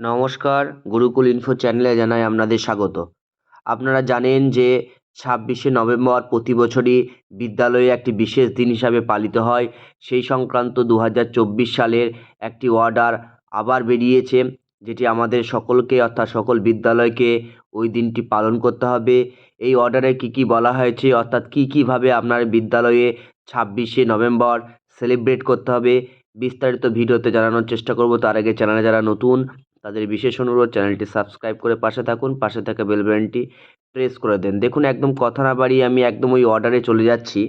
নমস্কার, গুরুকুল ইনফো চ্যানেলে জানাই আপনাদের স্বাগত। আপনারা জানেন যে ছাব্বিশে নভেম্বর প্রতি বছরই বিদ্যালয়ে একটি বিশেষ দিন হিসাবে পালিত হয়। সেই সংক্রান্ত দু হাজার চব্বিশ সালের একটি অর্ডার আবার বেরিয়েছে, যেটি আমাদের সকলকে অর্থাৎ সকল বিদ্যালয়কে ওই দিনটি পালন করতে হবে। এই অর্ডারে কী কী বলা হয়েছে, অর্থাৎ কী কীভাবে আপনার বিদ্যালয়ে ছাব্বিশে নভেম্বর সেলিব্রেট করতে হবে, বিস্তারিত ভিডিওতে জানানোর চেষ্টা করব। তার আগে চ্যানেলে যারা নতুন তাদের বিশেষ অনুরোধ, চ্যানেলটি সাবস্ক্রাইব করে পাশে থাকুন, পাশে থাকা বেল বাটনটি প্রেস করে দেন। দেখুন, একদম কথা না বাড়িয়ে আমি একদম ওই অর্ডারে চলে যাচ্ছি।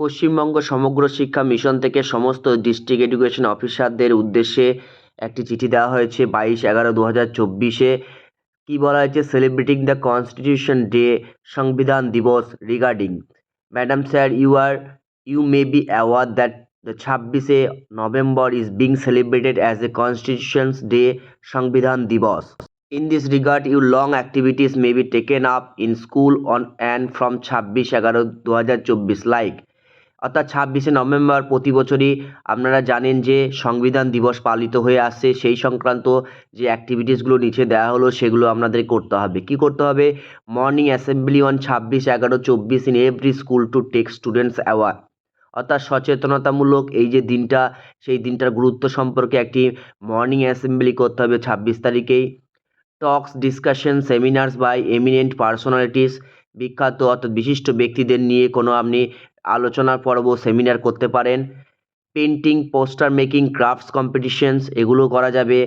পশ্চিমবঙ্গ সমগ্র শিক্ষা মিশন থেকে সমস্ত ডিস্ট্রিক্ট এডুকেশন অফিসারদের উদ্দেশ্যে একটি চিঠি দেওয়া হয়েছে বাইশ এগারো দু হাজার চব্বিশে কী বলা হয়েছে? সেলিব্রেটিং দ্য কনস্টিটিউশন ডে সংবিধান দিবস regarding madam sir you are you may be aware that the ছাব্বিশে November is being celebrated as a constitutions day সংবিধান দিবস। In this regard, your long activities may be taken up in school on and from ছাব্বিশ এগারো দু হাজার চব্বিশ like অর্থাৎ ছাব্বিশে নভেম্বর প্রতি বছরই আপনারা জানেন যে সংবিধান দিবস পালিত হয়ে আসছে। সেই সংক্রান্ত যে অ্যাক্টিভিটিসগুলো নিচে দেওয়া হলো সেগুলো আপনাদের করতে হবে। কি করতে হবে? মর্নিং অ্যাসেম্বলি অন ছাব্বিশ এগারো চব্বিশ in every school to take students aware অর্থাৎ সচেতনতামূলক এই যে দিনটা, সেই দিনটার গুরুত্ব সম্পর্কে একটি মর্নিং অ্যাসেম্বলি করতে হবে ছাব্বিশ তারিখেই। Talks discussion seminars by eminent personalities বিখ্যাত অর্থাৎ বিশিষ্ট ব্যক্তিদের নিয়ে কোনো আপনি আলোচনার পর্ব সেমিনার করতে পারেন। Painting poster making crafts competitions এগুলো করা যাবে।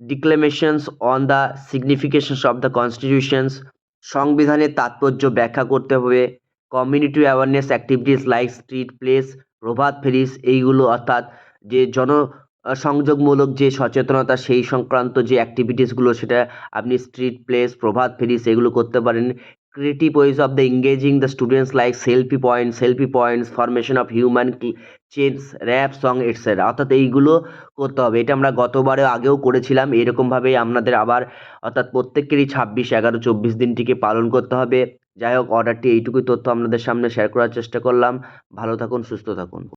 Declamations on the significations of the constitutions সংবিধানের তাৎপর্য ব্যাখ্যা করতে হবে। Community awareness activities like street place prabhat pheris এইগুলো অর্থাৎ যে জন সংযোগমূলক যে সচেতনতা সেই সংক্রান্ত যে অ্যাক্টিভিটিসগুলো সেটা আপনি স্ট্রিট প্লেস প্রভাত ফেরিস এগুলো করতে পারেন। Creative ways of the engaging the students like selfie point selfie points formation of human chain rap song et cetera অর্থাৎ এইগুলো করতে হবে। এটা আমরা গতবারে আগেও করেছিলাম। এরকমভাবেই আপনাদের আবার অর্থাৎ প্রত্যেকেরই ছাব্বিশ, এগারো, চব্বিশ দিনটিকে পালন করতে হবে। যাই হোক অর্ডারটি এইটুকুই তথ্য আপনাদের সামনে শেয়ার করার চেষ্টা করলাম। ভালো থাকুন, সুস্থ থাকুন।